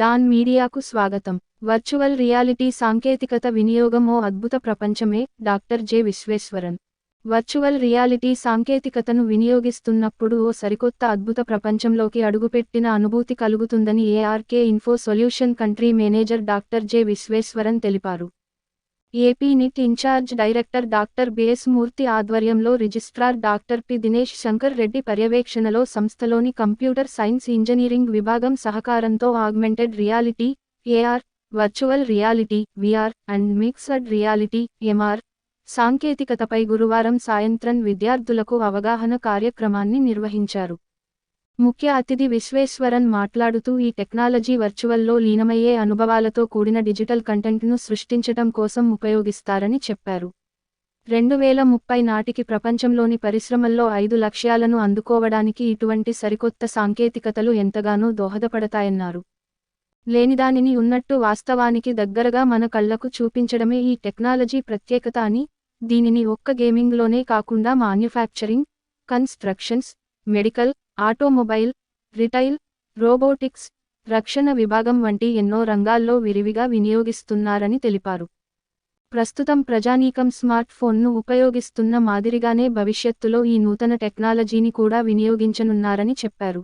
Don మీడియాకు స్వాగతం. Virtual reality సాంకేతికత వినియోగం ఓ అద్భుత ప్రపంచమే doctor J Visweswaran. Virtual reality సాంకేతికతను వినియోగిస్తున్నప్పుడు ఓ సరికొత్త అద్భుత ప్రపంచంలోకి అడుగుపెట్టిన అనుభూతి కలుగుతుందని ARK info solution country manager doctor J Visweswaran తెలిపారు. AP NIT in-charge director doctor BS Murthy ఆధ్వర్యంలో registrar doctor P Dinesh Shankar Reddy పర్యవేక్షణలో సంస్థలోని కంప్యూటర్ సైన్స్ ఇంజనీరింగ్ విభాగం సహకారంతో augmented reality AR virtual reality VR and mixed reality MR సాంకేతికతపై గురువారం సాయంత్రం విద్యార్థులకు అవగాహన కార్యక్రమాన్ని నిర్వహించారు. ముఖ్య అతిథి విశ్వేశ్వరన్ మాట్లాడుతూ ఈ టెక్నాలజీ వర్చువల్లో లీనమయ్యే అనుభవాలతో కూడిన డిజిటల్ కంటెంట్ను సృష్టించటం కోసం ఉపయోగిస్తారని చెప్పారు. రెండు వేల ముప్పై నాటికి ప్రపంచంలోని పరిశ్రమల్లో ఐదు లక్ష్యాలను అందుకోవడానికి ఇటువంటి సరికొత్త సాంకేతికతలు ఎంతగానో దోహదపడతాయన్నారు. లేనిదానిని ఉన్నట్టు వాస్తవానికి దగ్గరగా మన కళ్ళకు చూపించడమే ఈ టెక్నాలజీ ప్రత్యేకత అని దీనిని ఒక్క గేమింగ్లోనే కాకుండా manufacturing constructions medical automobile retail robotics రక్షణ విభాగం వంటి ఎన్నో రంగాల్లో విరివిగా వినియోగిస్తున్నారని తెలిపారు. ప్రస్తుతం ప్రజానీకం స్మార్ట్ ఫోన్ను ఉపయోగిస్తున్న మాదిరిగానే భవిష్యత్తులో ఈ నూతన టెక్నాలజీని కూడా వినియోగించనున్నారని చెప్పారు.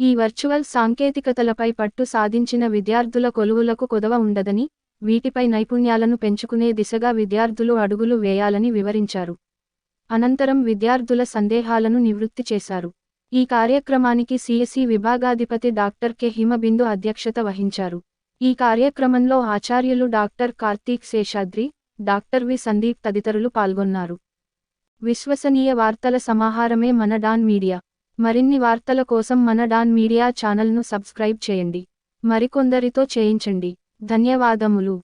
ఈ వర్చువల్ సాంకేతికతలపై పట్టు సాధించిన విద్యార్థుల కొలువులకు కొదవ ఉండదని వీటిపై నైపుణ్యాలను పెంచుకునే దిశగా విద్యార్థులు అడుగులు వేయాలని వివరించారు. అనంతరం విద్యార్థుల సందేహాలను నివృత్తి చేశారు. ఈ కార్యక్రమానికి సిఎసి విభాగాధిపతి డాక్టర్ కె. హిమబిందు అధ్యక్షత వహించారు. ఈ కార్యక్రమంలో ఆచార్యులు doctor Karthik Seshadri doctor V. Sandeep తదితరులు పాల్గొన్నారు. విశ్వసనీయ వార్తల సమాహారమే మన డాన్ మీడియా. మరిన్ని వార్తల కోసం మన డాన్ మీడియా ఛానల్ను సబ్స్క్రైబ్ చేయండి. మరికొందరితో చేయించండి. ధన్యవాదములు.